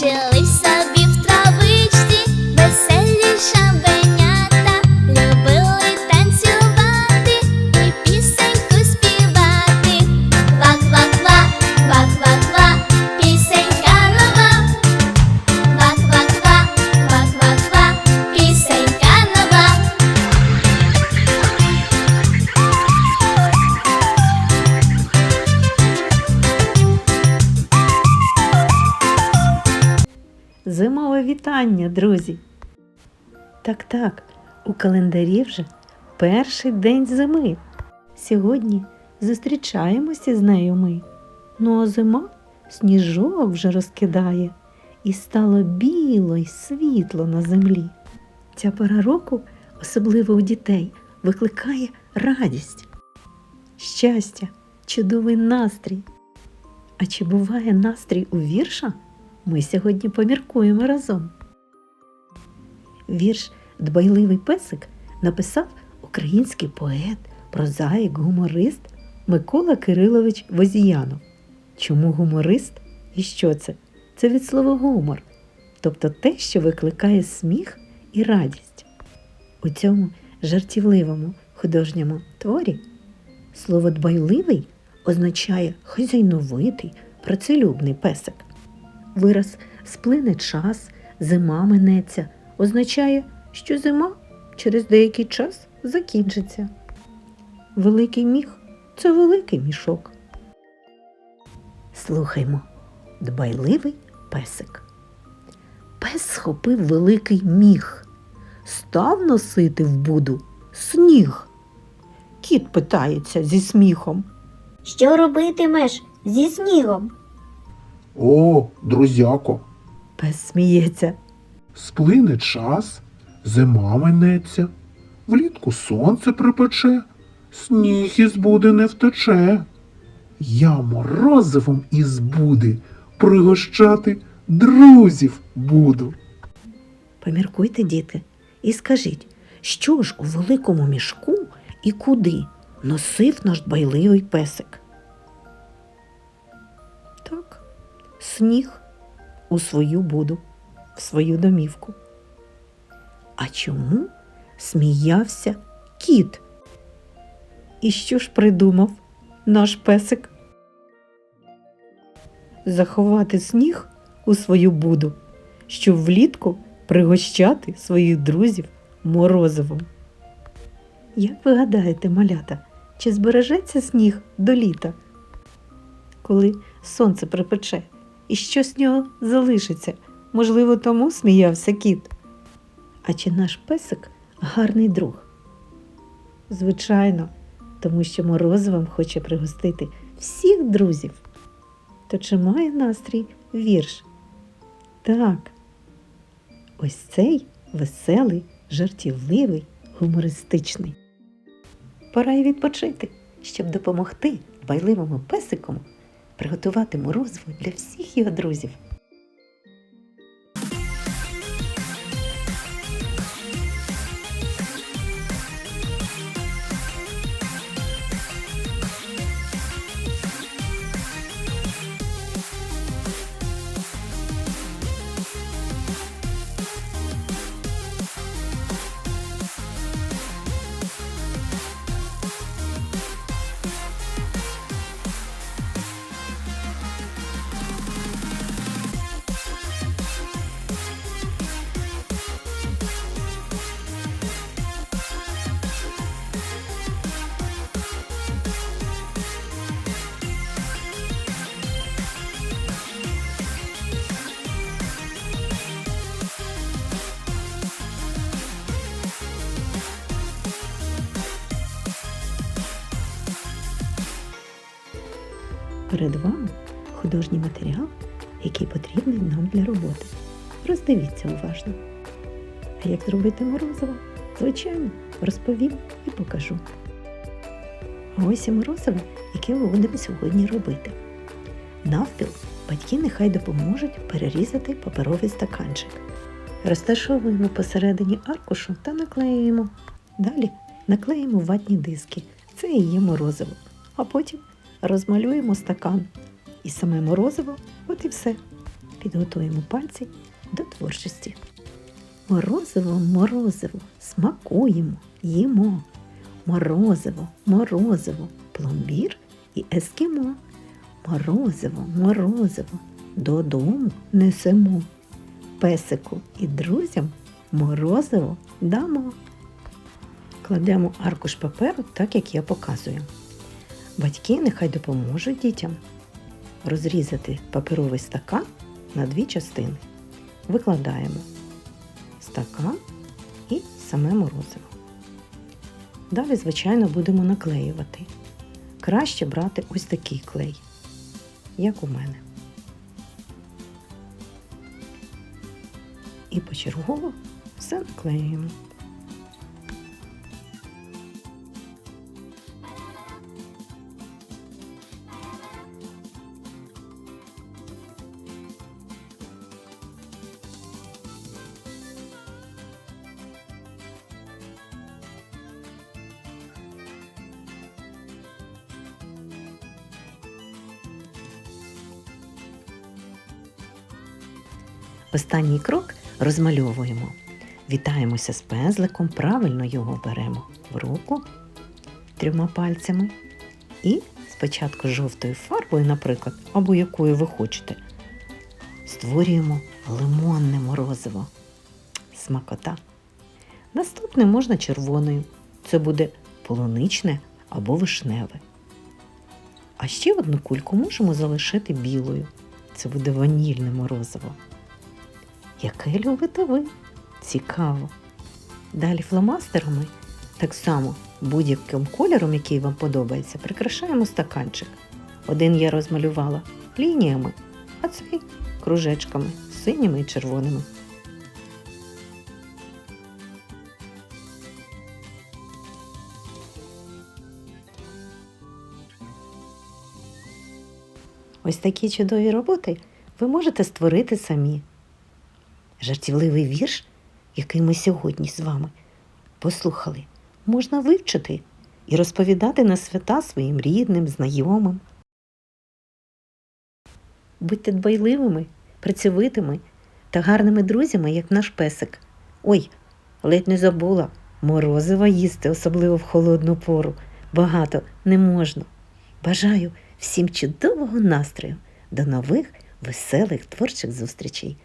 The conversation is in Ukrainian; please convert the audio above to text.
Till sun. Зимове вітання, друзі! Так, так, у календарі вже перший день зими. Сьогодні зустрічаємося з нею ми. Ну а зима сніжок вже розкидає, і стало біло й світло на землі. Ця пора року, особливо у дітей, викликає радість, щастя, чудовий настрій. А чи буває настрій у вірша? Ми сьогодні поміркуємо разом. Вірш Дбайливий песик написав український поет, прозаїк, гуморист Микола Кирилович Возіянов. Чому гуморист і що це? Це від слова гумор, тобто те, що викликає сміх і радість. У цьому жартівливому художньому творі слово дбайливий означає хазяйновитий, працелюбний песик. Вираз сплине час, зима минеться, означає, що зима через деякий час закінчиться. Великий міх це великий мішок. Слухаймо, дбайливий песик. Пес схопив великий міх, став носити в буду сніг. Кіт питається зі сміхом. Що робитимеш зі снігом? О, друзяко, Пес сміється. сплине час, зима минеться, влітку сонце припече, сніг із буди не втече. Я морозивом із буди пригощати друзів буду. Поміркуйте, діти, і скажіть, що ж у великому мішку і куди носив наш дбайливий песик? Сніг у свою буду, в свою домівку. А чому сміявся кіт? І що ж придумав наш песик? Заховати сніг у свою буду, щоб влітку пригощати своїх друзів морозивом. Як ви гадаєте, малята, чи збережеться сніг до літа? Коли сонце припече, і що з нього залишиться? Можливо, тому сміявся кіт. А чи наш песик гарний друг? Звичайно, тому що морозивом хоче пригостити всіх друзів. То чи має настрій вірш? Так, Ось цей веселий, жартівливий, гумористичний. Пора й відпочити, щоб допомогти дбайливому песикому приготувати морозиво для всіх його друзів. Перед вами художній матеріал, який потрібний нам для роботи. Роздивіться уважно. А як зробити морозиво? Звичайно, розповім і покажу. Ось і морозиво, яке ми будемо сьогодні робити. Навпіл батьки нехай допоможуть перерізати паперовий стаканчик. Розташовуємо посередині аркушу та наклеюємо. Далі наклеїмо ватні диски. Це і є морозиво. А потім розмалюємо стакан. І саме морозиво, от і все. підготуємо пальці до творчості. Морозиво, морозиво, смакуємо, їмо. Морозиво, морозиво, пломбір і ескімо. Морозиво, морозиво, додому несемо. Песику і друзям морозиво дамо. Кладемо аркуш паперу так, як я показую. Батьки нехай допоможуть дітям розрізати паперовий стакан на дві частини. Викладаємо стакан і саме морозиво. Далі, звичайно, будемо наклеювати. Краще брати ось такий клей, як у мене. І почергово все наклеюємо. Останній крок розмальовуємо. Вітаємося з пензликом, правильно його беремо в руку трьома пальцями. І спочатку жовтою фарбою, наприклад, або якою ви хочете, створюємо лимонне морозиво. Смакота. Наступне можна червоною. Це буде полуничне або вишневе. А ще одну кульку можемо залишити білою. Це буде ванільне морозиво. Яке любите ви? Цікаво. Далі фломастерами, так само будь-яким кольором, який вам подобається, прикрашаємо стаканчик. Один я розмалювала лініями, а цей кружечками синіми і червоними. Ось такі чудові роботи ви можете створити самі. Жартівливий вірш, який ми сьогодні з вами послухали, можна вивчити і розповідати на свята своїм рідним, знайомим. Будьте дбайливими, працьовитими та гарними друзями, як наш песик. Ой, ледь не забула, морозива їсти, особливо в холодну пору. Багато не можна. Бажаю всім чудового настрою. До нових веселих творчих зустрічей!